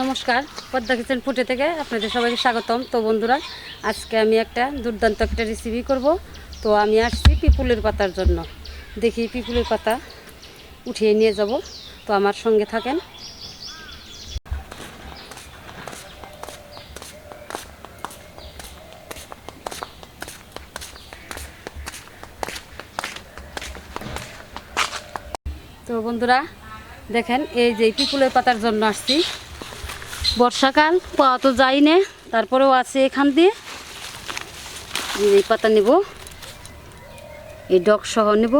নমস্কার, পদ্মা কিচেন ফুটে থেকে আপনাদের সবাইকে স্বাগতম। তো বন্ধুরা, আজকে আমি একটা দুর্দান্ত একটা রেসিপি করব। তো আমি আসছি পিপুলের পাতার জন্য। দেখি পিপুলের পাতা উঠিয়ে নিয়ে যাব। তো আমার সঙ্গে থাকেন। তো বন্ধুরা, দেখেন এই যে পিপুলের পাতার জন্য আসছি। বর্ষাকাল, পাওয়া তো যাই না তারপরেও আছে এখান দিয়ে। এই পাতা নেব। এই ডগ সহ নেব।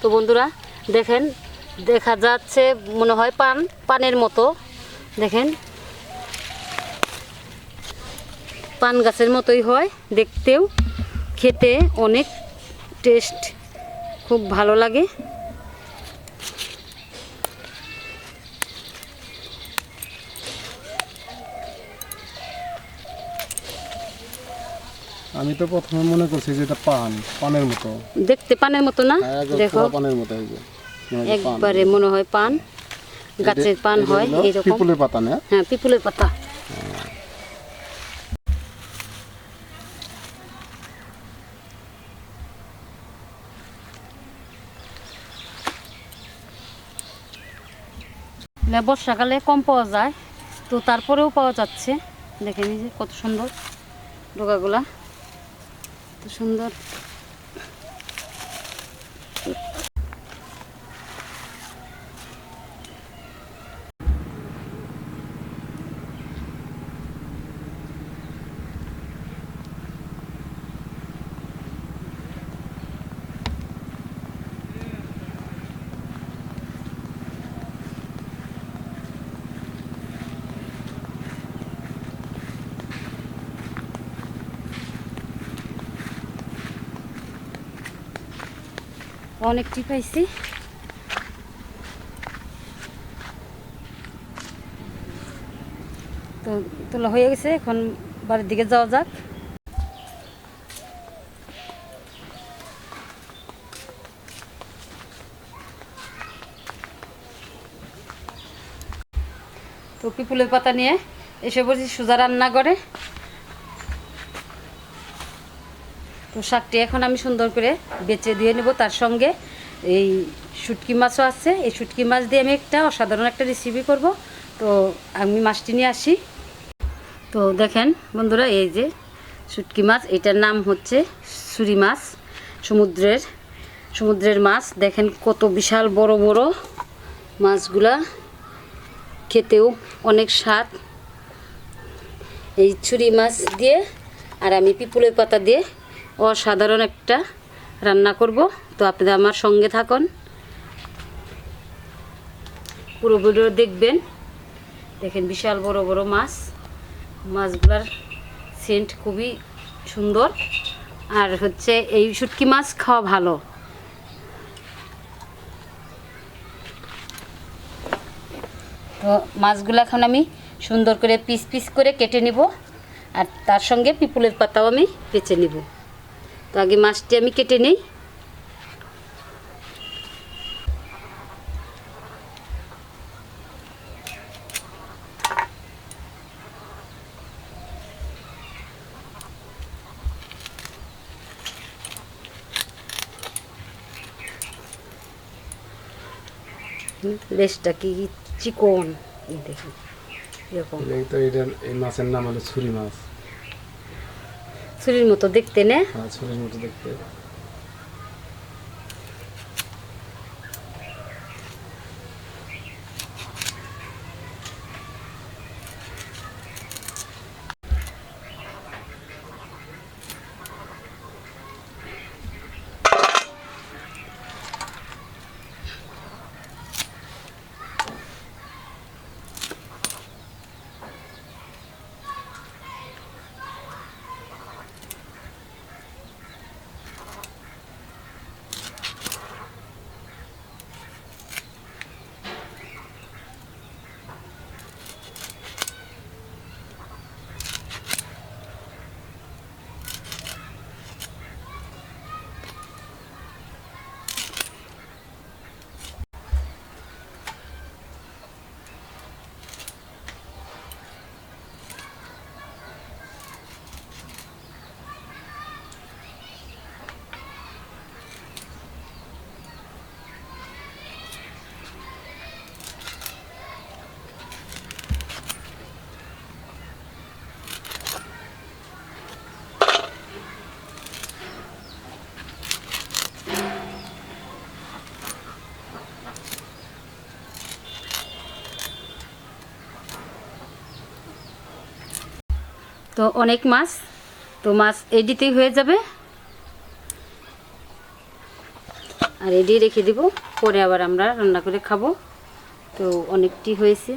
তো বন্ধুরা, দেখেন, দেখা যাচ্ছে মনে হয় পান, পানের মতো। দেখেন। পান গাছের মতোই হয় দেখতেও খেতে অনেক টেস্ট খুব ভালো লাগে। আমি তো প্রথমে মনে করছি যে এটা পান পানের মতো। দেখতে পানের মতো না? হ্যাঁ, দেখো। পানের মতো। একবারে মনে হয় পান। গাছের পান হয় হলো এরকম পিপুলের পাতা না? হ্যাঁ পিপুলের পাতা। বর্ষাকালে কম পাওয়া যায় তো তারপরেও পাওয়া যাচ্ছে। দেখেন কত সুন্দর ডোকাগুলা কত সুন্দর। অনেকটি পাইছি। তো তোলা হয়ে গেছে, এখন বাড়ির দিকে যাওয়া যাক। তো পিপুলের পাতা নিয়ে এসে বলছি সুজা রান্না করে তো শাকটি এখন আমি সুন্দর করে বেচে দিয়ে নেব। তার সঙ্গে এই শুটকি মাছও আছে। এই শুটকি মাছ দিয়ে আমি একটা অসাধারণ একটা রেসিপি করব। তো আমি মাছটি নিয়ে আসি। তো দেখেন বন্ধুরা, এই যে শুটকি মাছ, এটার নাম হচ্ছে সুরি মাছ, সমুদ্রের সমুদ্রের মাছ। দেখেন কত বিশাল বড় বড় মাছগুলা। খেতেও অনেক স্বাদ। এই ছুরি মাছ দিয়ে আর আমি পিপুলের পাতা দিয়ে অসাধারণ একটা রান্না করব। তো আপনারা আমার সঙ্গে থাকুন। পুরো ভিডিও দেখবেন। দেখেন বিশাল বড় বড় মাছ। মাছগুলার সেন্ট খুবই সুন্দর। আর হচ্ছে এই শুটকি মাছ খাওয়া ভালো। তো মাছগুলো এখন আমি সুন্দর করে পিস পিস করে কেটে নিব। আর তার সঙ্গে পিপুলের পাতাও আমি বেছে নিব। তো আগে মাছটি আমি কেটে নিই। লেজটা কি চিকন? দেখুন, এরকম। এই মাছের নাম হলো ছুরি মাছ। ছুরির মতো দেখতে নে হ্যাঁ ছুরির মতো দেখতে তো অনেক মাছ, তো মাছ এডিতেই হয়ে যাবে। আর এডি রেখে দিব, পরে আবার আমরা রান্না করে খাব। তো অনেকটি হয়েছে।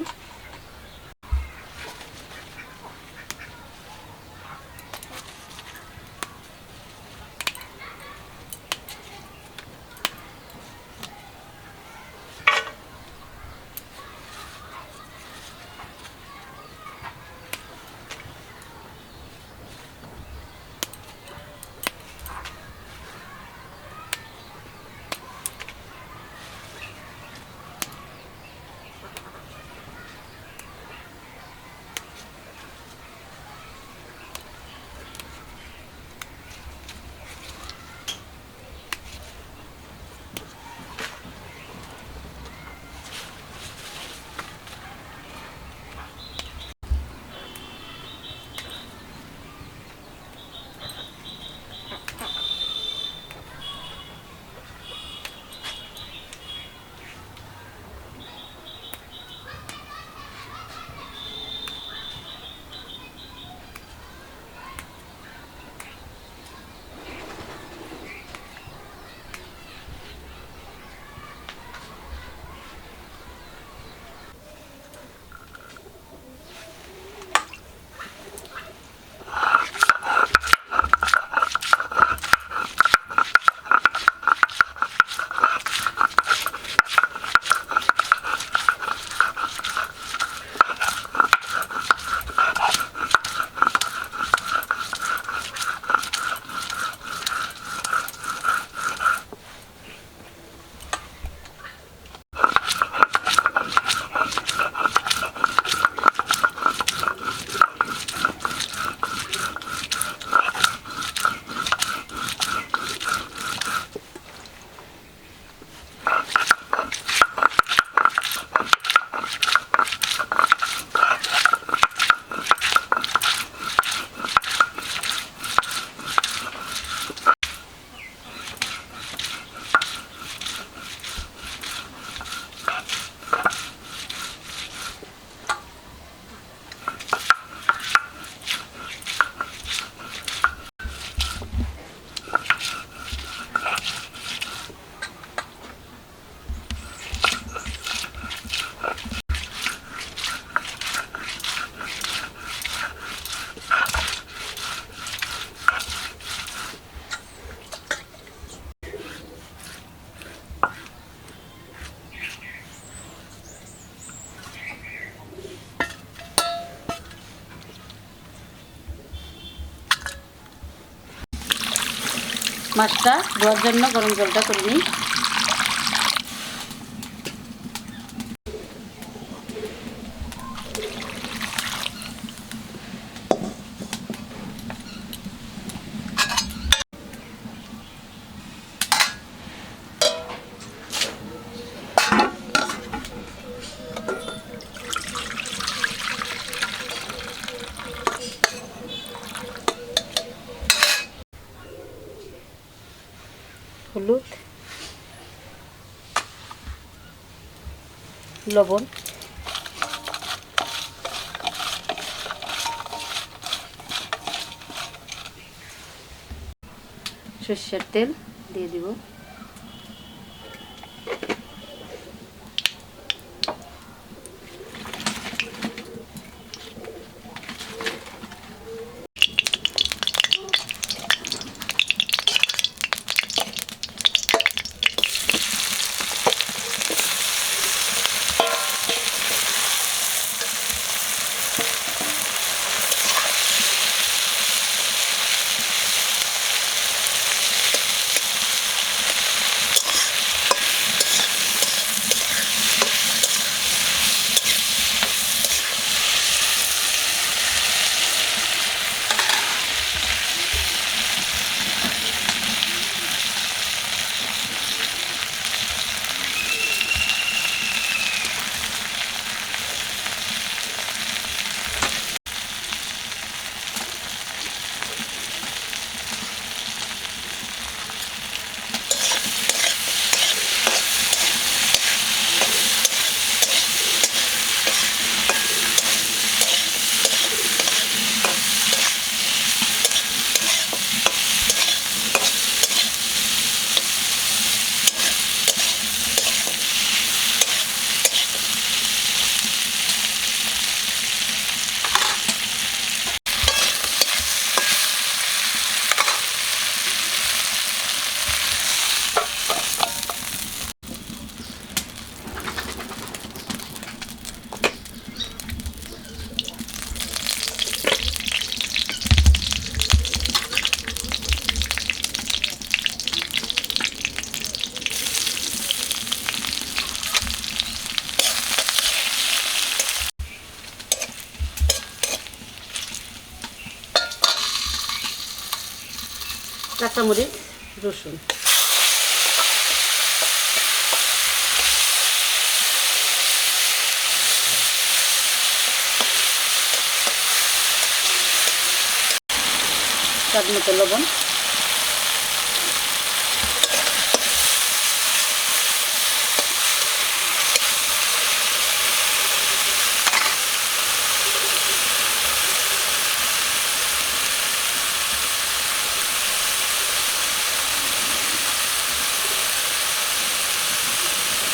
মাছটা ধোয়ার জন্য গরম জলটা করে নিই হলুদ লবণ। সর্ষের তেল দিয়ে দিব। কাঁচামরিচ রসুন। স্বাদ মতো লবণ।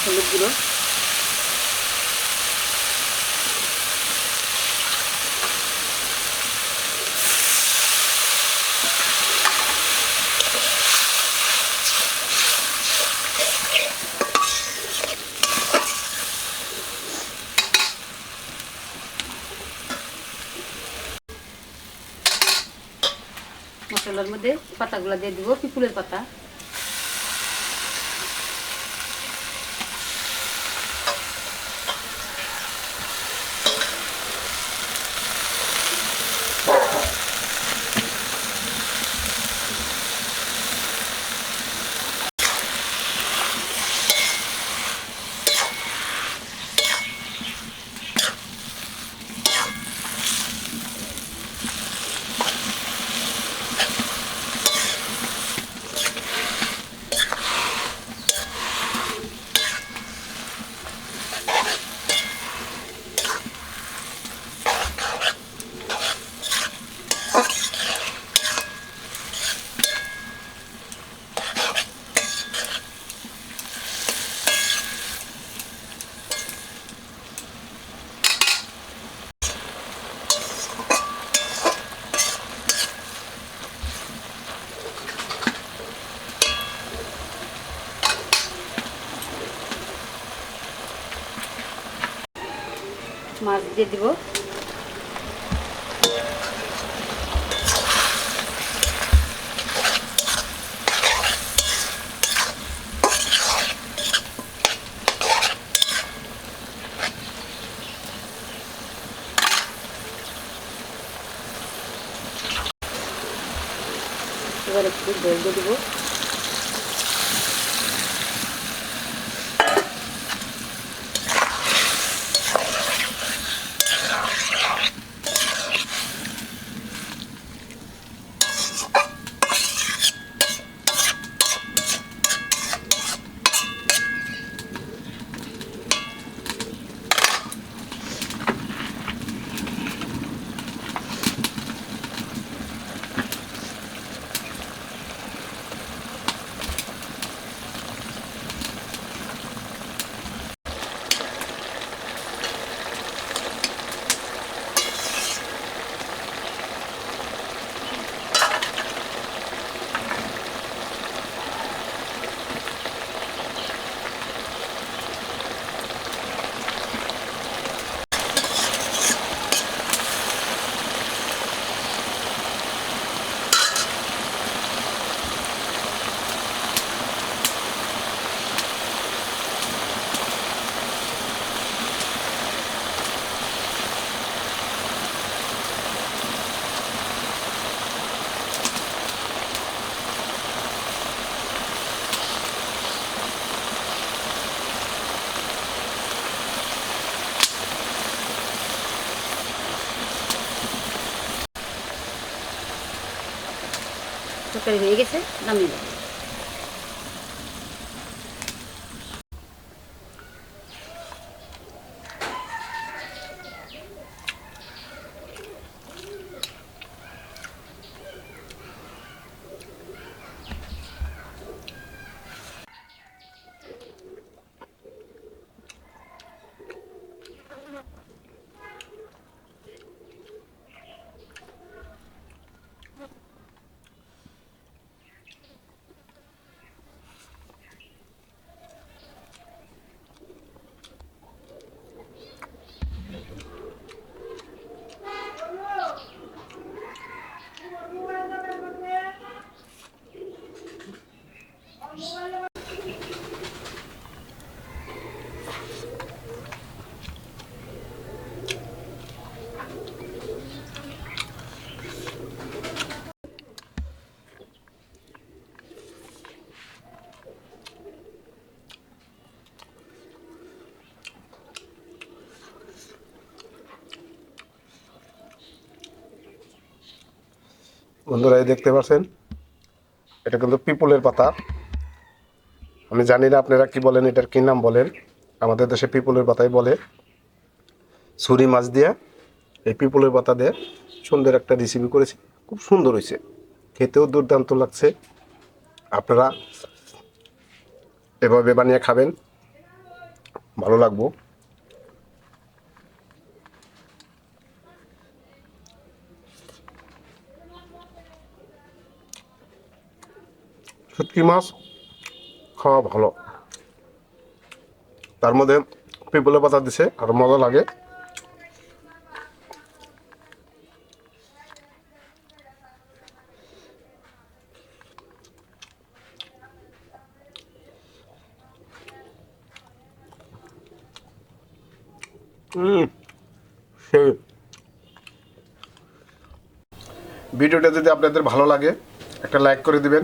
হলুদ মশলার মধ্যে পাতাগুলো দিয়ে দিব পিপুলের পাতা মাছ দিয়ে দিব। এবার একটু জল তরকারি হয়ে গেছে নামিয়ে দেবো বন্ধুরা, এই দেখতে পাচ্ছেন? এটা কিন্তু পিপলের পাতা। আমি জানি না আপনারা কি বলেন, এটার কি নাম বলেন? আমাদের দেশে পিপলের পাতাই বলে। ছুরি মাছ দিয়ে, এই পিপলের পাতা দিয়ে সুন্দর একটা রেসিপি করেছি। খুব সুন্দর হয়েছে। খেতেও দুর্দান্ত লাগছে। আপনারা এভাবে বানিয়ে খাবেন। ভালো লাগবো। শুটকি মাছ খাওয়া ভালো। তার মধ্যে পিপলের পাতা দিছে, আর মজা লাগে। ভিডিওটা যদি আপনাদের ভালো লাগে, একটা লাইক করে দিবেন।